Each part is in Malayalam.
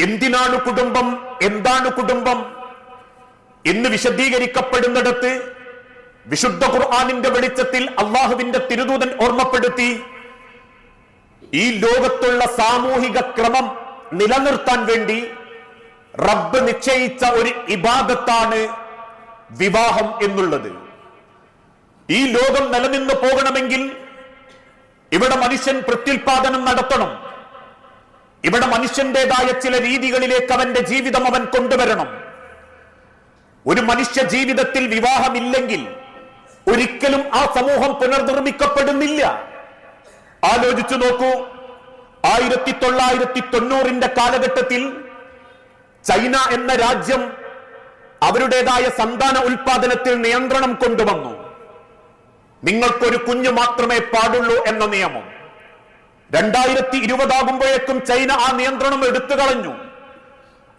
എന്തിനാണ് കുടുംബം? എന്താണ് കുടുംബം? എന്ന് വിശദീകരിക്കപ്പെടുന്നിടത്ത് വിശുദ്ധ ഖുർആാനിന്റെ വെളിച്ചത്തിൽ അള്ളാഹുവിന്റെ തിരുദൂതൻ ഓർമ്മപ്പെടുത്തി ഈ ലോകത്തുള്ള സാമൂഹിക ക്രമം നിലനിർത്താൻ വേണ്ടി റബ്ബ് നിശ്ചയിച്ച ഒരു ഇബാദത്താണ് വിവാഹം എന്നുള്ളത്. ഈ ലോകം നിലനിന്ന് പോകണമെങ്കിൽ ഇവിടെ മനുഷ്യൻ പ്രത്യുൽപാദനം നടത്തണം. ഇവിടെ മനുഷ്യന്റേതായ ചില രീതികളിലേക്ക് അവന്റെ ജീവിതം അവൻ കൊണ്ടുവരണം. ഒരു മനുഷ്യ ജീവിതത്തിൽ വിവാഹമില്ലെങ്കിൽ ഒരിക്കലും ആ സമൂഹം പുനർനിർമ്മിക്കപ്പെടുന്നില്ല. ആലോചിച്ചു നോക്കൂ ആയിരത്തി തൊള്ളായിരത്തി തൊണ്ണൂറിന്റെ കാലഘട്ടത്തിൽ ചൈന എന്ന രാജ്യം അവരുടേതായ സന്താന ഉൽപാദനത്തിൽ നിയന്ത്രണം കൊണ്ടുവന്നു. നിങ്ങൾക്കൊരു കുഞ്ഞു മാത്രമേ പാടുള്ളൂ എന്ന നിയമം. രണ്ടായിരത്തി ഇരുപതാകുമ്പോഴേക്കും ചൈന ആ നിയന്ത്രണം എടുത്തു കളഞ്ഞു.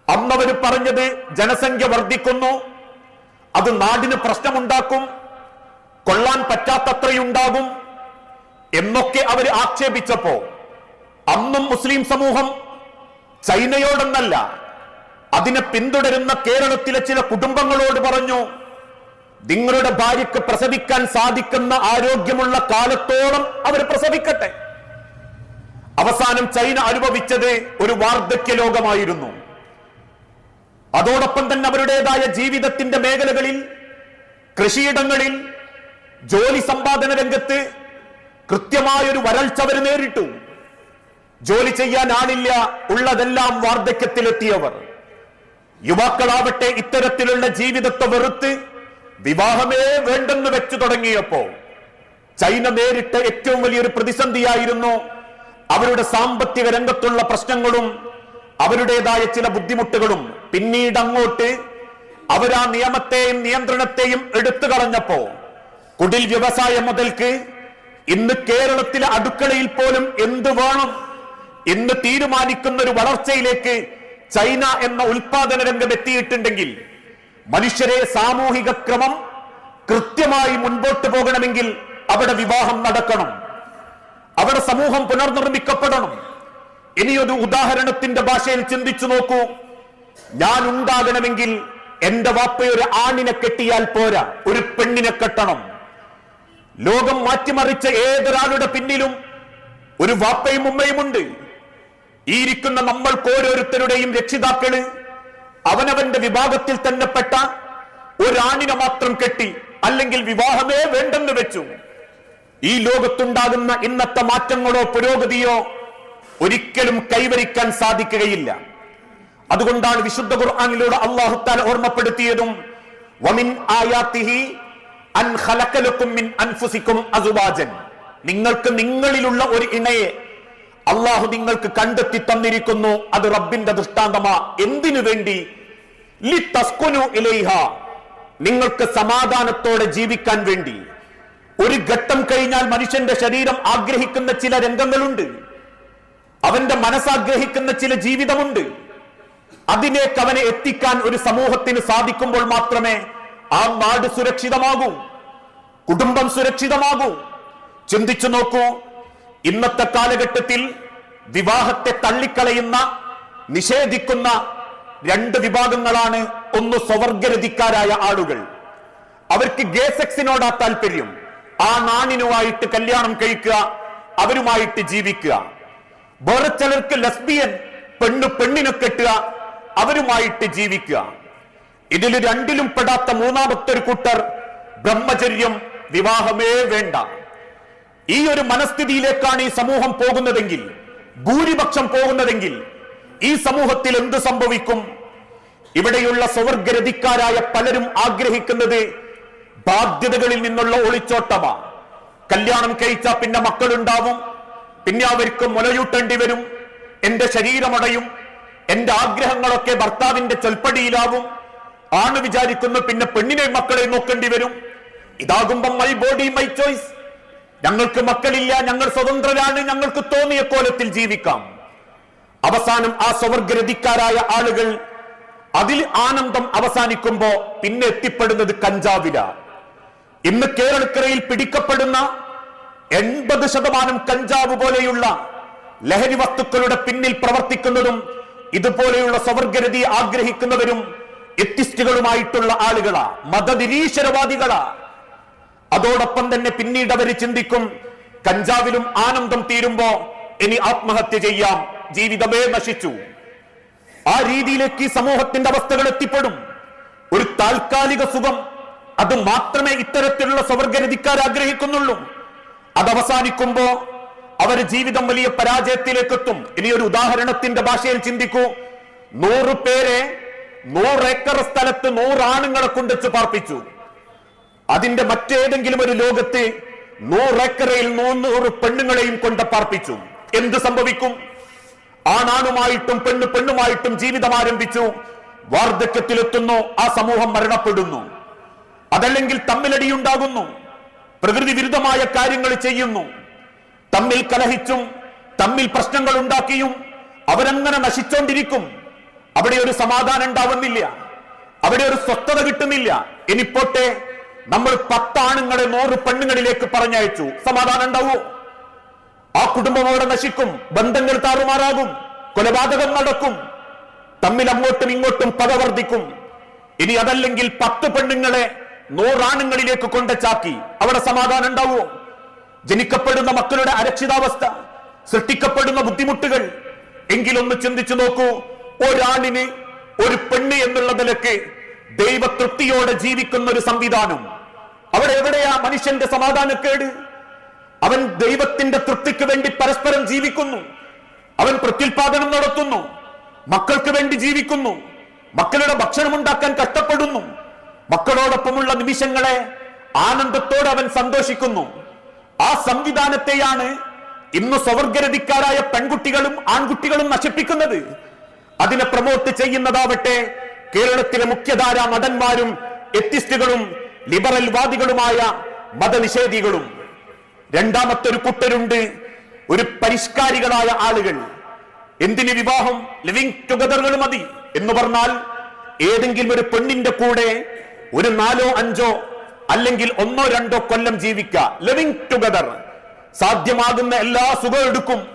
അന്നവർ പറഞ്ഞത് ജനസംഖ്യ വർദ്ധിക്കുന്നു അത് നാടിന് പ്രശ്നമുണ്ടാക്കും കൊള്ളാൻ പറ്റാത്തത്രയുണ്ടാകും എന്നൊക്കെ അവർ ആക്ഷേപിച്ചപ്പോ അന്നും മുസ്ലിം സമൂഹം ചൈനയോടെന്നല്ല അതിനെ പിന്തുടരുന്ന കേരളത്തിലെ ചില കുടുംബങ്ങളോട് പറഞ്ഞു നിങ്ങളുടെ ഭാര്യയ്ക്ക് പ്രസവിക്കാൻ സാധിക്കുന്ന ആരോഗ്യമുള്ള കാലത്തോളം അവർ പ്രസവിക്കട്ടെ. അവസാനം ചൈന അനുഭവിച്ചത് ഒരു വാർദ്ധക്യ ലോകമായിരുന്നു. അതോടൊപ്പം തന്നെ അവരുടേതായ ജീവിതത്തിന്റെ മേഖലകളിൽ കൃഷിയിടങ്ങളിൽ ജോലി സമ്പാദന രംഗത്ത് കൃത്യമായൊരു വരൾച്ച അവർ നേരിട്ടു. ജോലി ചെയ്യാൻ ആളില്ല ഉള്ളതെല്ലാം വാർദ്ധക്യത്തിലെത്തിയവർ. യുവാക്കളാവട്ടെ ഇത്തരത്തിലുള്ള ജീവിതത്തെ വെറുത്ത് വിവാഹമേ വേണ്ടെന്ന് വെച്ചു തുടങ്ങിയപ്പോ ചൈന നേരിട്ട ഏറ്റവും വലിയൊരു പ്രതിസന്ധിയായിരുന്നു അവരുടെ സാമ്പത്തിക രംഗത്തുള്ള പ്രശ്നങ്ങളും അവരുടേതായ ചില ബുദ്ധിമുട്ടുകളും പിന്നീട് അങ്ങോട്ട് അവരാ നിയമത്തെയും നിയന്ത്രണത്തെയും എടുത്തു കളഞ്ഞപ്പോ കുടിൽ വ്യവസായം മുതൽക്ക് ഇന്ന് കേരളത്തിലെ അടുക്കളയിൽ പോലും എന്ത് വേണം എന്ന് തീരുമാനിക്കുന്ന ഒരു വളർച്ചയിലേക്ക് ചൈന എന്ന ഉൽപാദന രംഗം എത്തിയിട്ടുണ്ടെങ്കിൽ മനുഷ്യരെ സാമൂഹിക ക്രമം കൃത്യമായി മുൻപോട്ട് പോകണമെങ്കിൽ അവിടെ വിവാഹം നടക്കണം. അവിടെ സമൂഹം പുനർനിർമ്മിക്കപ്പെടണം. ഇനിയൊരു ഉദാഹരണത്തിന്റെ ഭാഷയിൽ ചിന്തിച്ചു നോക്കൂ. ഞാൻ ഉണ്ടാകണമെങ്കിൽ എന്റെ വാപ്പയൊരു ആണിനെ കെട്ടിയാൽ പോരാ. ഒരു പെണ്ണിനെ കെട്ടണം. ലോകം മാറ്റിമറിച്ച ഏതൊരാളുടെ പിന്നിലും ഒരു വാപ്പയും ഉമ്മയും ഉണ്ട്. ഈ ഇരിക്കുന്ന നമ്മൾക്ക് ഓരോരുത്തരുടെയും രക്ഷിതാക്കൾ അവനവന്റെ വിഭാഗത്തിൽ തന്നെപ്പെട്ട ഒരാണിനെ മാത്രം കെട്ടി അല്ലെങ്കിൽ വിവാഹമേ വേണ്ടെന്ന് വെച്ചു. ഈ ലോകത്തുണ്ടാകുന്ന ഇന്നത്തെ മാറ്റങ്ങളോ പുരോഗതിയോ ഒരിക്കലും കൈവരിക്കാൻ സാധിക്കുകയില്ല. അതുകൊണ്ടാണ് വിശുദ്ധ ഖുർആാനിലൂടെ അള്ളാഹുത്താൽ ഓർമ്മപ്പെടുത്തിയതും വമിൻ ആയാത്തിഹി അൻ മിൻ നിങ്ങൾക്ക് നിങ്ങളിലുള്ള ഒരു ഇണയെ അള്ളാഹു നിങ്ങൾക്ക് കണ്ടെത്തി തന്നിരിക്കുന്നു അത് റബ്ബിന്റെ ദൃഷ്ടാന്തമാ. എന്തിനു വേണ്ടി? നിങ്ങൾക്ക് സമാധാനത്തോടെ ജീവിക്കാൻ വേണ്ടി. ഒരു ഘട്ടം കഴിഞ്ഞാൽ മനുഷ്യന്റെ ശരീരം ആഗ്രഹിക്കുന്ന ചില രംഗങ്ങളുണ്ട്. അവന്റെ മനസ്സാഗ്രഹിക്കുന്ന ചില ജീവിതമുണ്ട്. അതിലേക്ക് അവനെ എത്തിക്കാൻ ഒരു സമൂഹത്തിന് സാധിക്കുമ്പോൾ മാത്രമേ ആ നാട് സുരക്ഷിതമാകൂ. കുടുംബം സുരക്ഷിതമാകൂ. ചിന്തിച്ചു നോക്കൂ ഇന്നത്തെ കാലഘട്ടത്തിൽ വിവാഹത്തെ തള്ളിക്കളയുന്ന നിഷേധിക്കുന്ന രണ്ട് വിഭാഗങ്ങളാണ് ഒന്ന് സ്വവർഗരതിക്കാരായ ആളുകൾ. അവർക്ക് ഗേ സെക്സിനോടാ താല്പര്യം. ആ നാണിനുമായിട്ട് കല്യാണം കഴിക്കുക അവരുമായിട്ട് ജീവിക്കുക. വേറെ ചിലർക്ക് ലസ്ബിയൻ പെണ്ണു പെണ്ണിനെ കെട്ടുക അവരുമായിട്ട് ജീവിക്കുക. ഇതിൽ രണ്ടിലും പെടാത്ത മൂന്നാമത്തെ ഒരു കൂട്ടർ ബ്രഹ്മചര്യം വിവാഹമേ വേണ്ട. ഈ ഒരു മനസ്ഥിതിയിലേക്കാണ് ഈ സമൂഹം പോകുന്നതെങ്കിൽ ഭൂരിപക്ഷം പോകുന്നതെങ്കിൽ ഈ സമൂഹത്തിൽ എന്ത് സംഭവിക്കും? ഇവിടെയുള്ള സ്വവർഗരതിക്കാരായ പലരും ആഗ്രഹിക്കുന്നത് ബാധ്യതകളിൽ നിന്നുള്ള ഒളിച്ചോട്ടമാ കല്യാണം കഴിച്ചാൽ പിന്നെ മക്കളുണ്ടാവും. പിന്നെ അവർക്ക് മുലയൂട്ടേണ്ടി വരും. എന്റെ ശരീരമടയും. എന്റെ ആഗ്രഹങ്ങളൊക്കെ ഭർത്താവിന്റെ ചൊൽപ്പടിയിലാവും. ആണ് വിചാരിക്കുന്നു പിന്നെ പെണ്ണിനെ മക്കളെ നോക്കേണ്ടി വരും. ഇതാകുമ്പം മൈ ബോഡി മൈ ചോയ്സ് ഞങ്ങൾക്ക് മക്കളില്ല ഞങ്ങൾ സ്വതന്ത്രരാണ് ഞങ്ങൾക്ക് തോന്നിയ കോലത്തിൽ ജീവിക്കാം. അവസാനം ആ സ്വവർഗരതിക്കാരായ ആളുകൾ അതിൽ ആനന്ദം അവസാനിക്കുമ്പോ പിന്നെ എത്തിപ്പെടുന്നത് കഞ്ചാവില. ഇന്ന് കേരളക്കരയിൽ പിടിക്കപ്പെടുന്ന എൺപത് ശതമാനം കഞ്ചാവ് പോലെയുള്ള ലഹരി വസ്തുക്കളുടെ പിന്നിൽ പ്രവർത്തിക്കുന്നതും ഇതുപോലെയുള്ള സ്വവർഗരതി ആഗ്രഹിക്കുന്നവരും എത്തിസ്റ്റുകളുമായിട്ടുള്ള ആളുകളാ മതനിരീശ്വരവാദികളാ. അതോടൊപ്പം തന്നെ പിന്നീട് അവർ ചിന്തിക്കും കഞ്ചാവിലും ആനന്ദം തീരുമ്പോ ഇനി ആത്മഹത്യ ചെയ്യാം ജീവിതമേ നശിച്ചു. ആ രീതിയിലേക്ക് സമൂഹത്തിന്റെ അവസ്ഥകൾ എത്തിപ്പെടും. ഒരു താൽക്കാലിക സുഖം അത് മാത്രമേ ഇത്തരത്തിലുള്ള സ്വവർഗരതിക്കാർ ആഗ്രഹിക്കുന്നുള്ളൂ. അത് അവസാനിക്കുമ്പോ അവർ ജീവിതം വലിയ പരാജയത്തിലേക്ക് എത്തും ഇനി ഒരു ഉദാഹരണത്തിന്റെ ഭാഷയിൽ ചിന്തിക്കൂ. നൂറ് പേരെ നൂറ് ഏക്കർ സ്ഥലത്ത് നൂറാണുങ്ങളെ കൊണ്ടുവച്ച് പാർപ്പിച്ചു. അതിന്റെ മറ്റേതെങ്കിലും ഒരു ലോകത്ത് നൂറേക്കറയിൽ നൂറ് പെണ്ണുങ്ങളെയും കൊണ്ട് പാർപ്പിച്ചു. എന്ത് സംഭവിക്കും? ആണാണുമായിട്ടും പെണ്ണ് പെണ്ണുമായിട്ടും ജീവിതം ആരംഭിച്ചു. വാർദ്ധക്യത്തിലെത്തുന്നു. ആ സമൂഹം മരണപ്പെടുന്നു. അതല്ലെങ്കിൽ തമ്മിലടിയുണ്ടാകുന്നു. പ്രകൃതി വിരുദ്ധമായ കാര്യങ്ങൾ ചെയ്യുന്നു. തമ്മിൽ കലഹിച്ചും തമ്മിൽ പ്രശ്നങ്ങൾ ഉണ്ടാക്കിയും അവരങ്ങനെ നശിച്ചോണ്ടിരിക്കും. അവിടെ ഒരു സമാധാനം ഉണ്ടാവുന്നില്ല. അവിടെ ഒരു സ്വസ്ഥത കിട്ടുന്നില്ല. ഇനിപ്പോട്ടെ നമ്മൾ പത്താണുങ്ങളെ നൂറ് പെണ്ണുങ്ങളിലേക്ക് പറഞ്ഞയച്ചു. സമാധാനം ഉണ്ടാവൂ. ആ കുടുംബം അവിടെ നശിക്കും. ബന്ധങ്ങൾ താറുമാറാകും. കൊലപാതകം നടക്കും. തമ്മിൽ അങ്ങോട്ടും ഇങ്ങോട്ടും പക വർദ്ധിക്കും ഇനി അതല്ലെങ്കിൽ പത്ത് പെണ്ണുങ്ങളെ നൂറാണുങ്ങളിലേക്ക് കൊണ്ടച്ചാക്കി അവിടെ സമാധാനം ഉണ്ടാവുമോ? ജനിക്കപ്പെടുന്ന മക്കളുടെ അരക്ഷിതാവസ്ഥ സൃഷ്ടിക്കപ്പെടുന്ന ബുദ്ധിമുട്ടുകൾ. എങ്കിലൊന്ന് ചിന്തിച്ചു നോക്കൂ ഒരാണിന് ഒരു പെണ്ണ് എന്നുള്ള നിലയ്ക്ക് ദൈവതൃപ്തിയോടെ ജീവിക്കുന്ന ഒരു സംവിധാനം. അവിടെ എവിടെയാ മനുഷ്യന്റെ സമാധാനക്കേട്? അവൻ ദൈവത്തിന്റെ തൃപ്തിക്ക് വേണ്ടി പരസ്പരം ജീവിക്കുന്നു. അവൻ പ്രത്യുൽപാദനം നടത്തുന്നു. മക്കൾക്ക് വേണ്ടി ജീവിക്കുന്നു. മക്കളുടെ ഭക്ഷണം ഉണ്ടാക്കാൻ കഷ്ടപ്പെടുന്നു. മക്കളോടൊപ്പമുള്ള നിമിഷങ്ങളെ ആനന്ദത്തോടെ അവൻ സന്തോഷിക്കുന്നു. ആ സംവിധാനത്തെയാണ് ഇന്ന് സ്വവർഗരതിക്കാരായ പെൺകുട്ടികളും ആൺകുട്ടികളും നശിപ്പിക്കുന്നത്. അതിനെ പ്രമോട്ട് ചെയ്യുന്നതാവട്ടെ കേരളത്തിലെ മുഖ്യധാര നടന്മാരും എത്തിസ്റ്റുകളും ലിബറൽ വാദികളുമായ മതനിഷേധികളും. രണ്ടാമത്തെ ഒരു കുട്ടരുണ്ട് ഒരു പരിഷ്കാരികളായ ആളുകൾ. എന്തിന് വിവാഹം? ലിവിംഗ് ടുഗദറുകൾ മതി എന്ന് പറഞ്ഞാൽ ഏതെങ്കിലും ഒരു പെണ്ണിന്റെ കൂടെ ഒരു നാലോ അഞ്ചോ അല്ലെങ്കിൽ ഒന്നോ രണ്ടോ കൊല്ലം ജീവിക്കുക. ലിവിങ് ടുഗദർ സാധ്യമാകുന്ന എല്ലാ സുഖം എടുക്കും.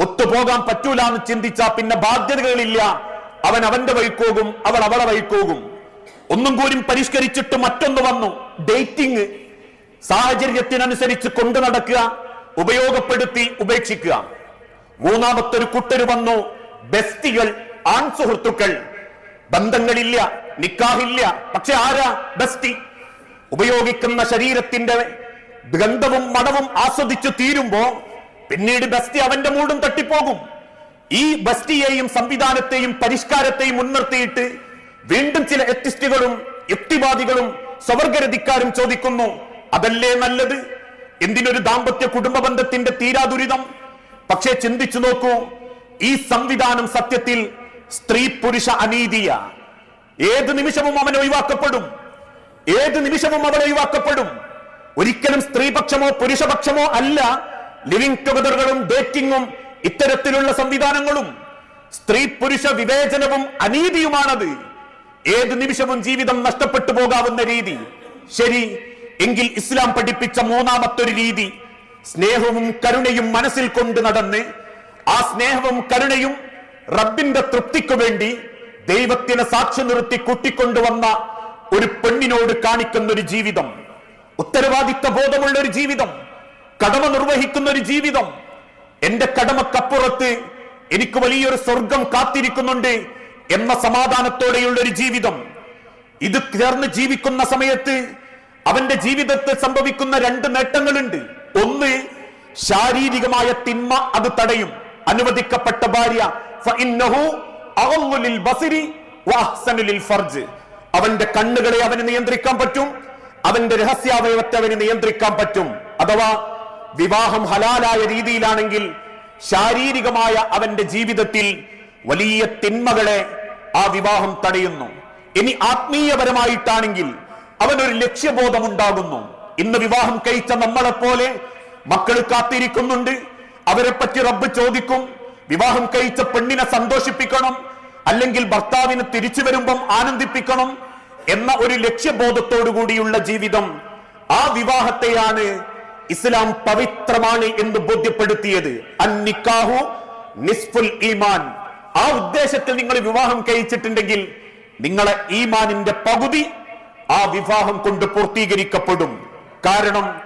ഒത്തുപോകാൻ പറ്റൂല എന്ന് ചിന്തിച്ചാ പിന്നെ ബാധ്യതകളില്ല. അവൻ അവന്റെ വഴിക്കോകും അവൾ അവളെ വഴിക്കോകും ഒന്നും കൂടി പരിഷ്കരിച്ചിട്ട് മറ്റൊന്ന് വന്നു. ഡേറ്റിംഗ് സാഹചര്യത്തിനനുസരിച്ച് കൊണ്ടു നടക്കുക ഉപയോഗപ്പെടുത്തി ഉപേക്ഷിക്കുക. മൂന്നാമത്തെ ഒരു കുട്ടര് വന്നു. ബെസ്റ്റികൾ ആൺ സുഹൃത്തുക്കൾ ബന്ധങ്ങളില്ല. നിക്കാഹില്ല. പക്ഷെ ആരാ? ബസ്തി. ഉപയോഗിക്കുന്ന ശരീരത്തിന്റെ ഗന്ധവും മണവും ആസ്വദിച്ചു തീരുമ്പോ പിന്നീട് ബസ്തി അവന്റെ മൂടും തട്ടിപ്പോകും. ഈ ബസ്റ്റിയെയും സംവിധാനത്തെയും പരിഷ്കാരത്തെയും മുൻനിർത്തിയിട്ട് വീണ്ടും ചില എത്തിസ്റ്റുകളും യുക്തിവാദികളും സ്വവർഗരതിക്കാരും ചോദിക്കുന്നു അതല്ലേ നല്ലത്? എന്തിനൊരു ദാമ്പത്യ കുടുംബ ബന്ധത്തിന്റെ തീരാദുരിതം? പക്ഷേ ചിന്തിച്ചു നോക്കൂ ഈ സംവിധാനം സത്യത്തിൽ സ്ത്രീ പുരുഷ അനീതിയ. ഏത് നിമിഷവും അവൻ ഒഴിവാക്കപ്പെടും. ഏത് നിമിഷവും അവൻ ഒഴിവാക്കപ്പെടും. ഒരിക്കലും സ്ത്രീപക്ഷമോ പുരുഷപക്ഷമോ അല്ല ലിവിംഗ് ടുഗദറുകളും ഡേറ്റിംഗും ഇത്തരത്തിലുള്ള സംവിധാനങ്ങളും. സ്ത്രീ പുരുഷ വിവേചനവും അനീതിയുമാണത്. ഏത് നിമിഷവും ജീവിതം നഷ്ടപ്പെട്ടു പോകാവുന്ന രീതി. ശരി എങ്കിൽ ഇസ്ലാം പഠിപ്പിച്ച മൂന്നാമത്തൊരു രീതി. സ്നേഹവും കരുണയും മനസ്സിൽ കൊണ്ട് നടന്ന് ആ സ്നേഹവും കരുണയും റബ്ബിന്റെ തൃപ്തിക്കു വേണ്ടി ദൈവത്തിനെ സാക്ഷി നിർത്തി കൂട്ടിക്കൊണ്ടുവന്ന ഒരു പെണ്ണിനോട് കാണിക്കുന്ന ഒരു ജീവിതം ഉത്തരവാദിത്ത ബോധമുള്ള ഒരു ജീവിതം കടമ നിർവഹിക്കുന്ന ഒരു ജീവിതം. എന്റെ കടമക്കപ്പുറത്ത് എനിക്ക് വലിയൊരു സ്വർഗം കാത്തിരിക്കുന്നുണ്ട് എന്ന സമാധാനത്തോടെയുള്ള ഒരു ജീവിതം. ഇത് ചേർന്ന് ജീവിക്കുന്ന സമയത്ത് അവന്റെ ജീവിതത്തിൽ സംഭവിക്കുന്ന രണ്ട് നേട്ടങ്ങളുണ്ട്. ഒന്ന് ശാരീരികമായ തിന്മ അത് തടയും. അനുവദിക്കപ്പെട്ട ഭാര്യ. ഫർജ്. അവന്റെ കണ്ണുകളെ അവന് നിയന്ത്രിക്കാൻ പറ്റും. അവന്റെ രഹസ്യാവയവത്തെ അവന് നിയന്ത്രിക്കാൻ പറ്റും. അഥവാ വിവാഹം ഹലാലായ രീതിയിലാണെങ്കിൽ ശാരീരികമായ അവന്റെ ജീവിതത്തിൽ വലിയ തിന്മകളെ ആ വിവാഹം തടയുന്നു. ഇനി ആത്മീയപരമായിട്ടാണെങ്കിൽ അവനൊരു ലക്ഷ്യബോധം ഉണ്ടാകുന്നു ഇന്ന് വിവാഹം കഴിച്ച നമ്മളെപ്പോലെ മക്കൾ കാത്തിരിക്കുന്നുണ്ട്. അവരെ പറ്റി റബ്ബ് ചോദിക്കും. വിവാഹം കഴിച്ച പെണ്ണിനെ സന്തോഷിപ്പിക്കണം അല്ലെങ്കിൽ ഭർത്താവിന് തിരിച്ചു വരുമ്പം ആനന്ദിപ്പിക്കണം എന്ന ഒരു ലക്ഷ്യബോധത്തോടു കൂടിയുള്ള ജീവിതം ആ വിവാഹത്തെയാണ് ഇസ്ലാം പവിത്രമാണ് എന്ന് ബോധ്യപ്പെടുത്തിയത്. അന്നിക്കാഹു നിസ്ഫുൽ ഈമാൻ. ആ ഉദ്ദേശത്തിൽ നിങ്ങൾ വിവാഹം കഴിച്ചിട്ടുണ്ടെങ്കിൽ നിങ്ങളെ ഈമാനിന്റെ പകുതി ആ വിവാഹം കൊണ്ട് പൂർത്തീകരിക്കപ്പെടും. കാരണം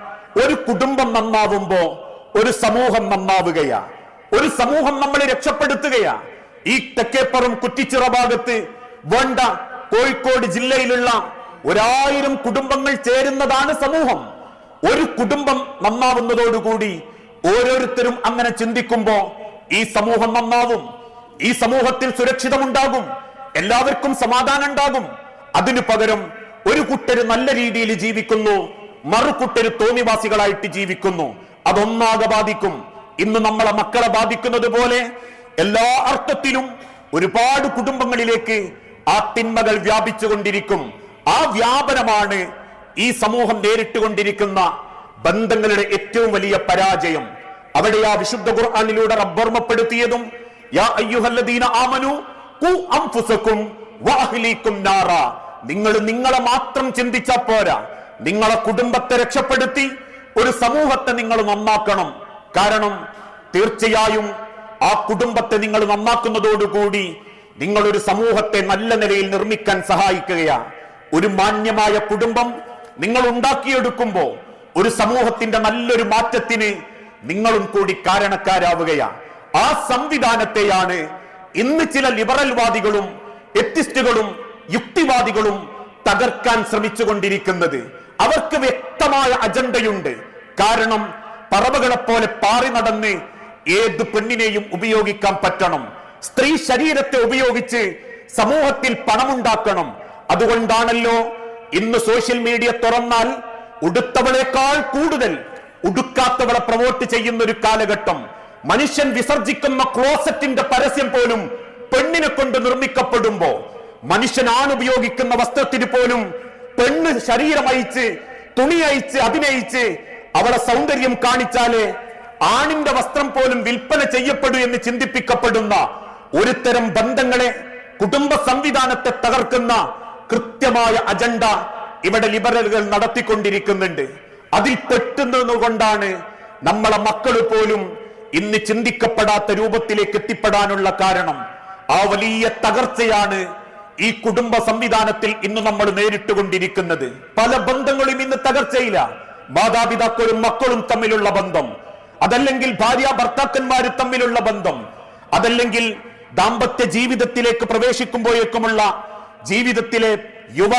ഒരു കുടുംബം നന്നാവുമ്പോ ഒരു സമൂഹം നന്നാവുകയാ. ഒരു സമൂഹം നമ്മളെ രക്ഷപ്പെടുത്തുകയാ. ഈ തെക്കേപ്പുറം കുറ്റിച്ചിറ ഭാഗത്ത് വേണ്ട കോഴിക്കോട് ജില്ലയിലുള്ള ഒരായിരം കുടുംബങ്ങൾ ചേരുന്നതാണ് സമൂഹം. ഒരു കുടുംബം നന്നാവുന്നതോടുകൂടി ഓരോരുത്തരും അങ്ങനെ ചിന്തിക്കുമ്പോ ഈ സമൂഹം നന്നാവും. ഈ സമൂഹത്തിൽ സുരക്ഷിതമുണ്ടാകും. എല്ലാവർക്കും സമാധാനം ഉണ്ടാകും. അതിനു പകരം ഒരു കുട്ടര് നല്ല രീതിയിൽ ജീവിക്കുന്നു. മറുകുട്ടര് തോന്നിവാസികളായിട്ട് ജീവിക്കുന്നു. അതൊന്നാകെ ബാധിക്കും. ഇന്ന് നമ്മളെ മക്കളെ ബാധിക്കുന്നത് പോലെ എല്ലാ അർത്ഥത്തിലും ഒരുപാട് കുടുംബങ്ങളിലേക്ക് ആ തിന്മകൾ വ്യാപിച്ചുകൊണ്ടിരിക്കും. ആ വ്യാപനമാണ് ഈ സമൂഹം നേരിട്ടുകൊണ്ടിരിക്കുന്ന ബന്ധങ്ങളുടെ ഏറ്റവും വലിയ പരാജയം. അവിടെ ആ വിശുദ്ധ ഖുർആാനിലൂടെ റബ്ബർമപ്പെടുത്തിയതും യാ അയ്യുഹല്ലദീന നാറ. നിങ്ങൾ നിങ്ങളെ മാത്രം ചിന്തിച്ചാ പോരാ. നിങ്ങളെ കുടുംബത്തെ രക്ഷപ്പെടുത്തി ഒരു സമൂഹത്തെ നിങ്ങൾ നന്നാക്കണം. കാരണം തീർച്ചയായും ആ കുടുംബത്തെ നിങ്ങൾ നന്നാക്കുന്നതോടുകൂടി നിങ്ങളൊരു സമൂഹത്തെ നല്ല നിലയിൽ നിർമ്മിക്കാൻ സഹായിക്കുകയാണ് ഒരു മാന്യമായ കുടുംബം നിങ്ങൾ ഉണ്ടാക്കിയെടുക്കുമ്പോൾ ഒരു സമൂഹത്തിന്റെ നല്ലൊരു മാറ്റത്തിന് നിങ്ങളും കൂടി കാരണക്കാരാവുകയാണ് ആ സംവിധാനത്തെയാണ് ഇന്ന് ചില ലിബറൽവാദികളും എത്തിസ്റ്റുകളും യുക്തിവാദികളും തകർക്കാൻ ശ്രമിച്ചുകൊണ്ടിരിക്കുന്നത്. അവർക്ക് വ്യക്തമായ അജണ്ടയുണ്ട്. കാരണം പറവകളെ പോലെ പാറി നടന്ന് ഏത് പെണ്ണിനെയും ഉപയോഗിക്കാൻ പറ്റണം? സ്ത്രീ ശരീരത്തെ ഉപയോഗിച്ച് സമൂഹത്തിൽ പണമുണ്ടാക്കണം. അതുകൊണ്ടാണല്ലോ ഇന്ന് സോഷ്യൽ മീഡിയ തുറന്നാൽ ഉടുത്തവളേക്കാൾ കൂടുതൽ ഉടുക്കാത്തവളെ പ്രൊമോട്ട് ചെയ്യുന്ന ഒരു കാലഘട്ടം. മനുഷ്യൻ വിസർജിക്കുന്ന ക്ലോസറ്റിന്റെ പരസ്യം പോലും പെണ്ണിനെ കൊണ്ട് നിർമ്മിക്കപ്പെടുമ്പോ മനുഷ്യനാണ് ആണുപയോഗിക്കുന്ന വസ്ത്രത്തിന് പോലും പെണ്ണ് ശരീരം അയച്ച് തുണി അയച്ച് അഭിനയിച്ച് അവളെ സൗന്ദര്യം കാണിച്ചാലേ ആണിന്റെ വസ്ത്രം പോലും വിൽപ്പന ചെയ്യപ്പെടൂ എന്ന് ചിന്തിപ്പിക്കപ്പെടുന്ന ഒരുതരം ബന്ധങ്ങളെ കുടുംബ സംവിധാനത്തെ തകർക്കുന്ന കൃത്യമായ അജണ്ട ഇവിടെ ലിബറലുകൾ നടത്തിക്കൊണ്ടിരിക്കുന്നുണ്ട്. അതിൽ പെട്ടുന്നതുകൊണ്ടാണ് നമ്മളെ മക്കൾ പോലും ഇന്ന് ചിന്തിക്കപ്പെടാത്ത രൂപത്തിലേക്ക് എത്തിപ്പെടാനുള്ള കാരണം. ആ വലിയ തകർച്ചയാണ് ഈ കുടുംബ സംവിധാനത്തിൽ ഇന്ന് നമ്മൾ നേരിട്ടുകൊണ്ടിരിക്കുന്നത്. പല ബന്ധങ്ങളും ഇന്ന് തകർച്ചയില്ല മാതാപിതാക്കളും മക്കളും തമ്മിലുള്ള ബന്ധം. അതല്ലെങ്കിൽ ഭാര്യ ഭർത്താക്കന്മാര് തമ്മിലുള്ള ബന്ധം. അതല്ലെങ്കിൽ ദാമ്പത്യ ജീവിതത്തിലേക്ക് പ്രവേശിക്കുമ്പോഴേക്കുമുള്ള ജീവിതത്തിലെ യുവ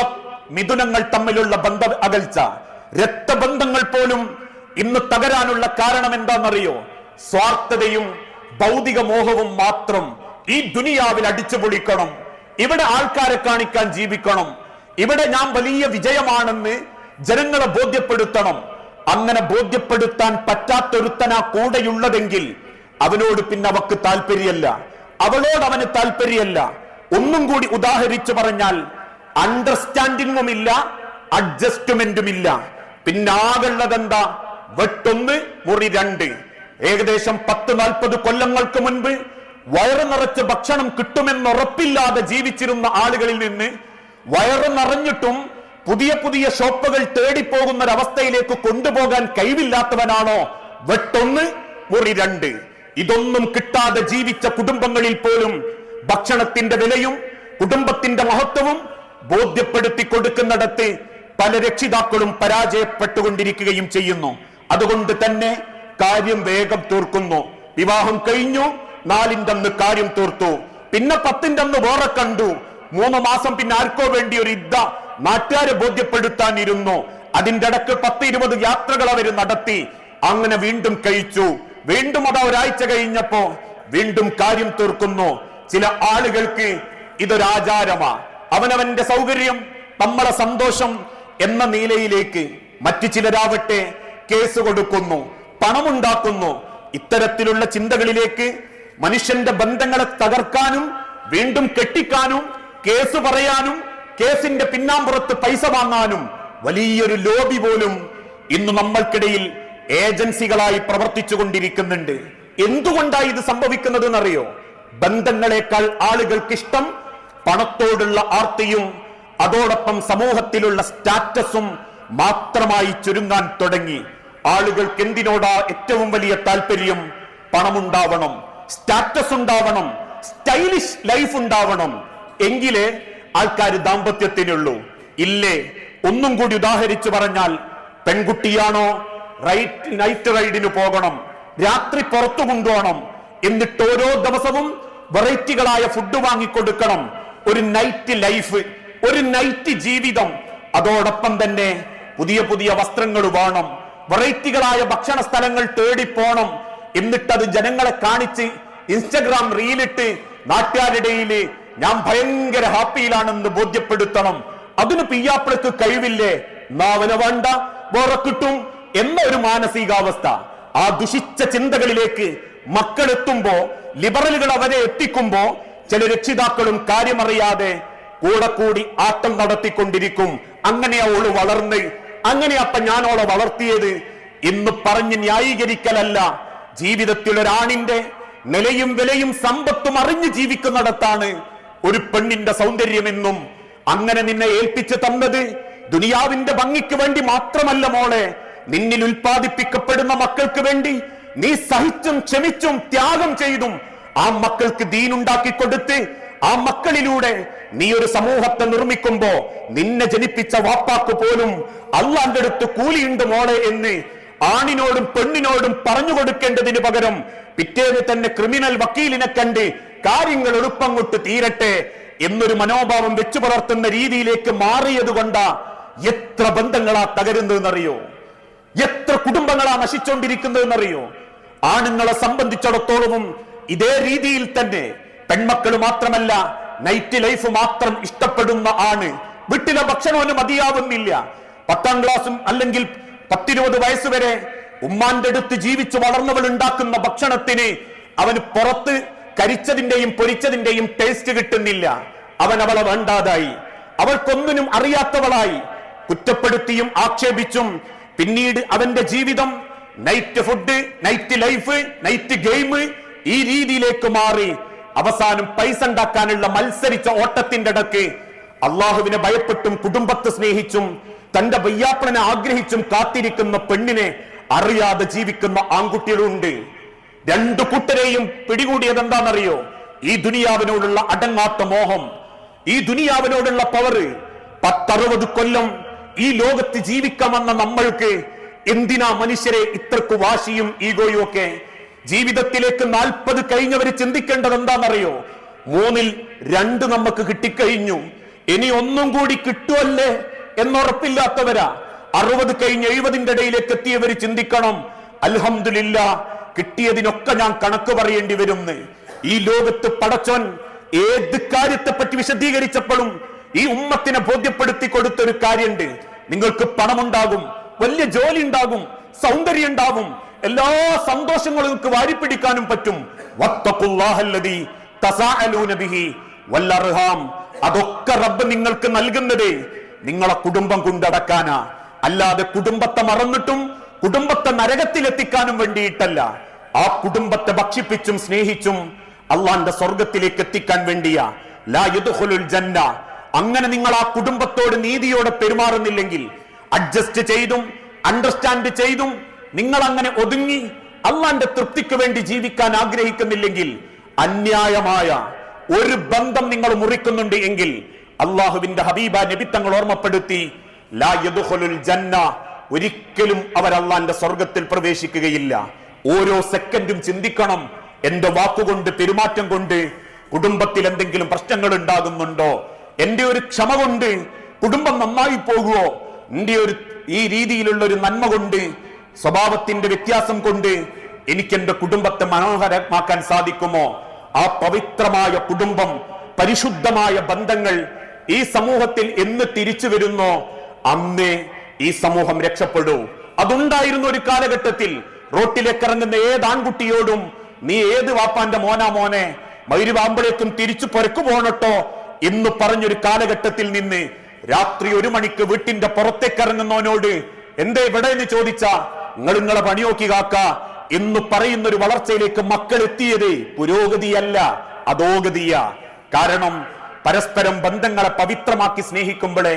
മിഥുനങ്ങൾ തമ്മിലുള്ള ബന്ധ അകൽച്ച. രക്തബന്ധങ്ങൾ പോലും ഇന്ന് തകരാനുള്ള കാരണം എന്താണെന്നറിയോ? സ്വാർത്ഥതയും ഭൗതിക മോഹവും മാത്രം ഈ ദുനിയാവിൽ അടിച്ചു പൊളിക്കണം. ഇവിടെ ആൾക്കാരെ കാണിക്കാൻ ജീവിക്കണം. ഇവിടെ ഞാൻ വലിയ വിജയമാണെന്ന് ജനങ്ങളെ ബോധ്യപ്പെടുത്തണം. അങ്ങനെ ബോധ്യപ്പെടുത്താൻ പറ്റാത്തൊരുത്തനാ കൂടെയുള്ളതെങ്കിൽ അവനോട് പിന്നെ അവക്ക് താല്പര്യമല്ല. അവളോട് അവന് താല്പര്യമല്ല. ഒന്നും കൂടി ഉദാഹരിച്ചു പറഞ്ഞാൽ അണ്ടർസ്റ്റാൻഡിങ്ങും ഇല്ല അഡ്ജസ്റ്റ്മെന്റും ഇല്ല പിന്നെ ആകുള്ളതെന്താ വെട്ടൊന്ന് മുറി രണ്ട്. ഏകദേശം പത്ത് നാൽപ്പത് കൊല്ലങ്ങൾക്ക് മുൻപ് വയറ് നിറച്ച് ഭക്ഷണം കിട്ടുമെന്നുറപ്പില്ലാതെ ജീവിച്ചിരുന്ന ആളുകളിൽ നിന്ന് വയറ് നിറഞ്ഞിട്ടും പുതിയ പുതിയ ഷോപ്പുകൾ തേടിപ്പോകുന്ന ഒരവസ്ഥയിലേക്ക് കൊണ്ടുപോകാൻ കഴിവില്ലാത്തവനാണോ? വെട്ടൊന്ന് മുറി രണ്ട്. ഇതൊന്നും കിട്ടാതെ ജീവിച്ച കുടുംബങ്ങളിൽ പോലും ഭക്ഷണത്തിന്റെ വിലയും കുടുംബത്തിന്റെ മഹത്വവും ബോധ്യപ്പെടുത്തി കൊടുക്കുന്നിടത്ത് പല രക്ഷിതാക്കളും പരാജയപ്പെട്ടുകൊണ്ടിരിക്കുകയും ചെയ്യുന്നു. അതുകൊണ്ട് തന്നെ കാര്യം വേഗം തീർക്കുന്നു. വിവാഹം കഴിഞ്ഞു നാലിന്റെ അന്ന് കാര്യം തീർത്തു. പിന്നെ പത്തിന്റെ അന്ന് വേറെ കണ്ടു. മൂന്ന് മാസം പിന്നെ ആർക്കോ വേണ്ടി ഒരു ഇദ്ദ നാട്ടുകാരെ ബോധ്യപ്പെടുത്താനിരുന്നു. അതിന്റെ ഇടയ്ക്ക് പത്ത് ഇരുപത് യാത്രകൾ അവർ നടത്തി. അങ്ങനെ വീണ്ടും കഴിച്ചു. വീണ്ടും അത് ഒരാഴ്ച കഴിഞ്ഞപ്പോ വീണ്ടും കാര്യം തീർക്കുന്നു. ചില ആളുകൾക്ക് ഇതൊരാചാരമാ അവനവന്റെ സൗകര്യം നമ്മളെ സന്തോഷം എന്ന നിലയിലേക്ക് മറ്റു ചിലരാവട്ടെ കേസ് കൊടുക്കുന്നു പണമുണ്ടാക്കുന്നു. ഇത്തരത്തിലുള്ള ചിന്തകളിലേക്ക് മനുഷ്യന്റെ ബന്ധങ്ങളെ തകർക്കാനും വീണ്ടും കെട്ടിക്കാനും കേസ് പറയാനും കേസിന്റെ പിന്നാമ്പുറത്ത് പൈസ വാങ്ങാനും വലിയൊരു ലോബി പോലും ഇന്ന് നമ്മൾക്കിടയിൽ ഏജൻസികളായി പ്രവർത്തിച്ചു കൊണ്ടിരിക്കുന്നുണ്ട് എന്തുകൊണ്ടാണ് ഇത് സംഭവിക്കുന്നത് എന്നറിയോ ബന്ധങ്ങളെക്കാൾ ആളുകൾക്ക് ഇഷ്ടം പണത്തോടുള്ള ആർത്തിയും അതോടൊപ്പം സമൂഹത്തിലുള്ള സ്റ്റാറ്റസും മാത്രമായി ചുരുങ്ങാൻ തുടങ്ങി. ആളുകൾക്ക് എന്തിനോടാ ഏറ്റവും വലിയ താല്പര്യം? പണമുണ്ടാവണം സ്റ്റാറ്റസ് ഉണ്ടാവണം സ്റ്റൈലിഷ് ലൈഫ് ഉണ്ടാവണം എങ്കിലേ ആൾക്കാർ ദാമ്പത്യത്തിനുള്ളൂ. ഇല്ലേ? ഒന്നും കൂടി ഉദാഹരിച്ചു പറഞ്ഞാൽ പെൺകുട്ടിയാണോ റൈറ്റ് നൈറ്റ് റൈഡിന് പോകണം രാത്രി പുറത്തു കൊണ്ടുപോകണം എന്നിട്ട് ഓരോ ദിവസവും വെറൈറ്റികളായ ഫുഡ് വാങ്ങിക്കൊടുക്കണം ഒരു നൈറ്റ് ലൈഫ് ഒരു നൈറ്റ് ജീവിതം. അതോടൊപ്പം തന്നെ പുതിയ പുതിയ വസ്ത്രങ്ങൾ വേണം വെറൈറ്റികളായ ഭക്ഷണ സ്ഥലങ്ങൾ തേടിപ്പോണം പോണം എന്നിട്ടത് ജനങ്ങളെ കാണിച്ച് ഇൻസ്റ്റഗ്രാം റീലിട്ട് നാട്ടുകാരുടെയിൽ ഞാൻ ഭയങ്കര ഹാപ്പിയിലാണെന്ന് ബോധ്യപ്പെടുത്തണം. അതിന് പിയ്യാപ്പിളക്ക് കഴിവില്ലേ? നാവന വേണ്ട വേറെ കിട്ടും എന്ന ഒരു മാനസികാവസ്ഥ. ആ ദുഷിച്ച ചിന്തകളിലേക്ക് മക്കൾ എത്തുമ്പോ ലിബറലുകൾ അവരെ എത്തിക്കുമ്പോ ചില രക്ഷിതാക്കളും കാര്യമറിയാതെ കൂടെ കൂടി ആട്ടം നടത്തിക്കൊണ്ടിരിക്കും. അങ്ങനെ അവൾ വളർന്ന്. അങ്ങനെ അപ്പ ഞാനോളെ വളർത്തിയത്. എന്ന് പറഞ്ഞ് ന്യായീകരിക്കലല്ല. ജീവിതത്തിൽ ഒരാണിന്റെ നിലയും വിലയും സമ്പത്തും അറിഞ്ഞ് ജീവിക്കുന്നിടത്താണ്. ഒരു പെണ്ണിന്റെ സൗന്ദര്യമെന്നും അങ്ങനെ നിന്നെ ഏൽപ്പിച്ചു തന്നത് ദുനിയാവിന്റെ ഭംഗിക്ക് വേണ്ടി മാത്രമല്ല മോളെ. നിന്നിൽ ഉൽപ്പാദിപ്പിക്കപ്പെടുന്ന മക്കൾക്ക് വേണ്ടി നീ സഹിച്ചും ക്ഷമിച്ചും ത്യാഗം ചെയ്തും ആ മക്കൾക്ക് ദീനുണ്ടാക്കി കൊടുത്ത് ആ മക്കളിലൂടെ നീ ഒരു സമൂഹത്തെ നിർമ്മിക്കുമ്പോ നിന്നെ ജനിപ്പിച്ച വാപ്പാക്ക് പോലും അള്ളാന്റെ അടുത്ത് കൂലിയുണ്ട് മോളെ എന്ന് ആണിനോടും പെണ്ണിനോടും പറഞ്ഞു കൊടുക്കേണ്ടതിന് പകരം പിറ്റേന്ന് തന്നെ ക്രിമിനൽ വക്കീലിനെ കണ്ട് കാര്യങ്ങൾ എളുപ്പങ്ങോട്ട് തീരട്ടെ എന്നൊരു മനോഭാവം വെച്ചു പുലർത്തുന്ന രീതിയിലേക്ക് മാറിയത് കൊണ്ടാ എത്ര ബന്ധങ്ങളാ തകരുന്നതെന്നറിയോ? എത്ര കുടുംബങ്ങളാ നശിച്ചുകൊണ്ടിരിക്കുന്നതെന്നറിയോ ആണുങ്ങളെ സംബന്ധിച്ചിടത്തോളവും ഇതേ രീതിയിൽ തന്നെ പെൺമക്കൾ മാത്രമല്ല നൈറ്റ് ലൈഫ് മാത്രം ഇഷ്ടപ്പെടുന്ന ആണ്. വീട്ടിലെ ഭക്ഷണവും മതിയാവുന്നില്ല. പത്താം ക്ലാസ്സും അല്ലെങ്കിൽ പത്തിരുപത് വയസ്സ് വരെ ഉമ്മാന്റെ അടുത്ത് ജീവിച്ചു വളർന്നവൾ ഉണ്ടാക്കുന്ന ഭക്ഷണത്തിന് അവന് പുറത്ത് കരിച്ചതിന്റെയും പൊരിച്ചതിന്റെയും ടേസ്റ്റ് കിട്ടുന്നില്ല. അവൻ അവളെ വേണ്ടാതായി. അവൾക്കൊന്നിനും അറിയാത്തവളായി. കുറ്റപ്പെടുത്തിയും ആക്ഷേപിച്ചും പിന്നീട് അവന്റെ ജീവിതം night food night life night game ഈ രീതിയിലേക്ക് മാറി. അവസാനം പൈസ ഉണ്ടാക്കാനുള്ള മത്സരിച്ച ഓട്ടത്തിന്റെ ഇടയ്ക്ക് അള്ളാഹുവിനെ ഭയപ്പെട്ടും കുടുംബത്തെ സ്നേഹിച്ചും തന്റെ വയ്യാപ്പണനെ ആഗ്രഹിച്ചും കാത്തിരിക്കുന്ന പെണ്ണിനെ അറിയാതെ ജീവിക്കുന്ന ആൺകുട്ടികളുണ്ട്. രണ്ടു കൂട്ടരെയും പിടികൂടിയത് എന്താണെന്നറിയോ ഈ ദുനിയാവിനോടുള്ള അടങ്ങാത്ത മോഹം ഈ ദുനിയാവിനോടുള്ള പവറ് പത്തറുപത് കൊല്ലം ഈ ലോകത്ത് ജീവിക്കാമെന്ന നമ്മൾക്ക് എന്തിനാ മനുഷ്യരെ ഇത്രക്ക് വാശിയും ഈഗോയും ഒക്കെ? ജീവിതത്തിലേക്ക് നാൽപ്പത് കഴിഞ്ഞവർ ചിന്തിക്കേണ്ടത് എന്താണെന്നറിയോ മൂന്നിൽ രണ്ട് നമുക്ക് കിട്ടിക്കഴിഞ്ഞു. ഇനി ഒന്നും കൂടി കിട്ടുമല്ലേ എന്നുറപ്പില്ലാത്തവരാ അറുപത് കഴിഞ്ഞ് എഴുപതിന്റെ ഇടയിലേക്ക് എത്തിയവർ ചിന്തിക്കണം. അൽഹംദുലില്ല കിട്ടിയതിനൊക്കെ ഞാൻ കണക്ക് പറയേണ്ടി വരും ഈ ലോകത്ത് പടച്ചോൻ ഏത് കാര്യത്തെ പറ്റി വിശദീകരിച്ചപ്പോഴും ഈ ഉമ്മത്തിനെ ബോധ്യപ്പെടുത്തി കൊടുത്തൊരു കാര്യമുണ്ട് നിങ്ങൾക്ക് പണമുണ്ടാകും വലിയ ജോലി ഉണ്ടാകും സൗന്ദര്യം ഉണ്ടാകും എല്ലാ സന്തോഷങ്ങളും നിങ്ങൾക്ക് വാരിപ്പിടിക്കാനും പറ്റും. അതൊക്കെ റബ്ബ് നിങ്ങൾക്ക് നൽകുന്നത് നിങ്ങളെ കുടുംബം കൊണ്ടടക്കാനാ. അല്ലാതെ കുടുംബത്തെ മറന്നിട്ടും കുടുംബത്തെ നരകത്തിലെത്തിക്കാനും വേണ്ടിയിട്ടല്ല. ആ കുടുംബത്തെ ഭക്ഷിപ്പിച്ചും സ്നേഹിച്ചും അള്ളാന്റെ സ്വർഗത്തിലേക്ക് എത്തിക്കാൻ വേണ്ടിയാ. ലാ ജന്ന. അങ്ങനെ നിങ്ങൾ ആ കുടുംബത്തോട് നീതിയോടെ പെരുമാറുന്നില്ലെങ്കിൽ അഡ്ജസ്റ്റ് ചെയ്തും അണ്ടർസ്റ്റാൻഡ് ചെയ്തും നിങ്ങൾ അങ്ങനെ ഒതുങ്ങി അള്ളാന്റെ തൃപ്തിക്ക് വേണ്ടി ജീവിക്കാൻ ആഗ്രഹിക്കുന്നില്ലെങ്കിൽ അന്യായമായ ഒരു ബന്ധം നിങ്ങൾ മുറിക്കുന്നുണ്ട് എങ്കിൽ അള്ളാഹുവിന്റെ ഹബീബ നബി ഓർമ്മപ്പെടുത്തി ലാ ജന്ന. ഒരിക്കലും അവർ അള്ളാന്റെ സ്വർഗത്തിൽ പ്രവേശിക്കുകയില്ല. ഓരോ സെക്കൻഡും ചിന്തിക്കണം എന്റെ വാക്കുകൊണ്ട് പെരുമാറ്റം കൊണ്ട് കുടുംബത്തിൽ എന്തെങ്കിലും പ്രശ്നങ്ങൾ ഉണ്ടാകുന്നുണ്ടോ? എന്റെ ഒരു ക്ഷമ കൊണ്ട് കുടുംബം നന്നായി പോകുമോ എന്റെ ഒരു ഈ രീതിയിലുള്ള ഒരു നന്മ കൊണ്ട് സ്വഭാവത്തിന്റെ വ്യത്യാസം കൊണ്ട് എനിക്ക് എന്റെ കുടുംബത്തെ മനോഹരമാക്കാൻ സാധിക്കുമോ? ആ പവിത്രമായ കുടുംബം പരിശുദ്ധമായ ബന്ധങ്ങൾ ഈ സമൂഹത്തിൽ എന്ന് തിരിച്ചു വരുന്നോ? അന്നേ ഈ സമൂഹം രക്ഷപ്പെടൂ. അതുണ്ടായിരുന്ന ഒരു കാലഘട്ടത്തിൽ റോട്ടിലേക്ക് ഇറങ്ങുന്ന ഏത് ആൺകുട്ടിയോടും നീ ഏത് വാപ്പാന്റെ മോനാ മോനെ മൈരുവാമ്പളേക്കും തിരിച്ചു പൊരക്കു പോണട്ടോ എന്ന് പറഞ്ഞൊരു കാലഘട്ടത്തിൽ നിന്ന് രാത്രി ഒരു മണിക്ക് വീട്ടിന്റെ പുറത്തേക്ക് ഇറങ്ങുന്നവനോട് എന്തേ ഇവിടെ എന്ന് ചോദിച്ച നിങ്ങൾ നിങ്ങളെ പണിയോക്കി കാക്ക എന്ന് പറയുന്ന ഒരു വളർച്ചയിലേക്ക് മക്കൾ എത്തിയത് പുരോഗതിയല്ല അധോഗതിയാ. കാരണം പരസ്പരം ബന്ധങ്ങളെ പവിത്രമാക്കി സ്നേഹിക്കുമ്പോഴേ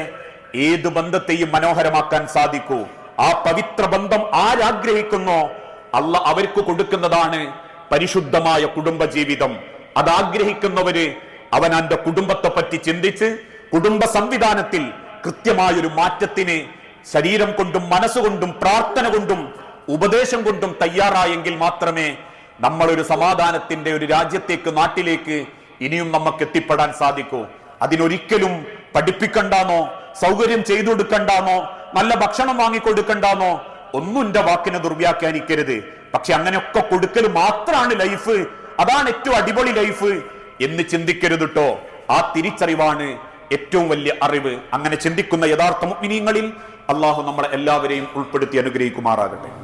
ഏത് ബന്ധത്തെയും മനോഹരമാക്കാൻ സാധിക്കൂ. ആ പവിത്ര ബന്ധം ആരാഗ്രഹിക്കുന്നോ അല്ല അവർക്ക് കൊടുക്കുന്നതാണ് പരിശുദ്ധമായ കുടുംബജീവിതം. അത് ആഗ്രഹിക്കുന്നവര് അവൻ അവന്റെ കുടുംബത്തെ പറ്റി ചിന്തിച്ച് കുടുംബ സംവിധാനത്തിൽ കൃത്യമായൊരു മാറ്റത്തിന് ശരീരം കൊണ്ടും മനസ്സുകൊണ്ടും പ്രാർത്ഥന കൊണ്ടും ഉപദേശം കൊണ്ടും തയ്യാറായെങ്കിൽ മാത്രമേ നമ്മൾ ഒരു സമാധാനത്തിന്റെ ഒരു രാജ്യത്തേക്ക് നാട്ടിലേക്ക് ഇനിയും നമുക്ക് എത്തിപ്പെടാൻ സാധിക്കൂ. അതിനൊരിക്കലും പഠിപ്പിക്കണ്ടാന്നോ? സൗകര്യം ചെയ്തു കൊടുക്കണ്ടാന്നോ നല്ല ഭക്ഷണം വാങ്ങിക്കൊടുക്കണ്ടാന്നോ? ഒന്നും എന്റെ വാക്കിനെ ദുർവ്യാഖ്യാനിക്കരുത്. പക്ഷെ അങ്ങനെയൊക്കെ കൊടുക്കൽ മാത്രമാണ് ലൈഫ്. അതാണ് ഏറ്റവും അടിപൊളി ലൈഫ്. എന്ന് ചിന്തിക്കരുത് കേട്ടോ ആ തിരിച്ചറിവാണ് ഏറ്റവും വലിയ അറിവ്. അങ്ങനെ ചിന്തിക്കുന്ന യഥാർത്ഥ മുഗ്മിനീങ്ങളിൽ അള്ളാഹു നമ്മളെ എല്ലാവരെയും ഉൾപ്പെടുത്തി അനുഗ്രഹിക്കുമാറാകട്ടെ.